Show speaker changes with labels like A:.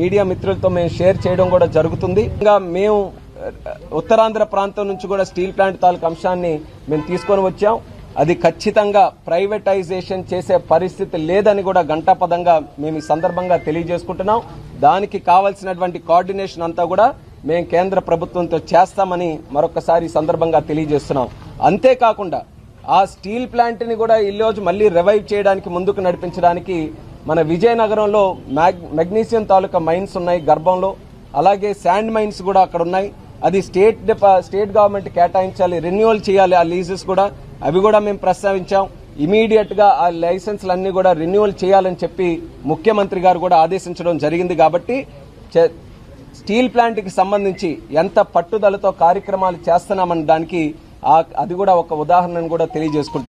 A: Media మిత్రులతో మేము share చేయడం కూడా జరుగుతుంది. ఇంకా మేము ఉత్తరాంధ్ర ప్రాంతం నుంచి కూడా స్టీల్ ప్లాంట్ తాలూకు అంశాన్ని మేము తీసుకొని వచ్చాం. అది ఖచ్చితంగా ప్రైవేటైజేషన్ చేసే పరిస్థితి లేదని కూడా గంటాపదంగా మేము ఈ సందర్భంగా తెలియజేసుకుంటున్నాం. దానికి కావాల్సినటువంటి కోఆర్డినేషన్ అంతా కూడా మేము కేంద్ర ప్రభుత్వంతో చేస్తామని మరొకసారి సందర్భంగా తెలియజేస్తున్నాం. అంతేకాకుండా ఆ స్టీల్ ప్లాంట్ని కూడా ఈ రోజు మళ్ళీ రివైవ్ చేయడానికి ముందుకు నడిపించడానికి మన విజయనగరంలో మ్యాగ్ మెగ్నీషియం తాలూకా మైన్స్ ఉన్నాయి గర్భంలో. అలాగే శాండ్ మైన్స్ కూడా అక్కడ ఉన్నాయి. అది స్టేట్ స్టేట్ గవర్నమెంట్ కేటాయించాలి రెన్యువల్ చేయాలి ఆ లీజెస్ కూడా. అవి కూడా మేము ప్రస్తావించాం. ఇమీడియట్గా ఆ లైసెన్స్లన్నీ కూడా రెన్యువల్ చేయాలని చెప్పి ముఖ్యమంత్రి గారు కూడా ఆదేశించడం జరిగింది కాబట్టి చే- స్టీల్ ప్లాంట్కి సంబంధించి ఎంత పట్టుదలతో కార్యక్రమాలు చేస్తున్నామన్న దానికి అది కూడా ఒక ఉదాహరణను కూడా తెలియజేసుకుంటాం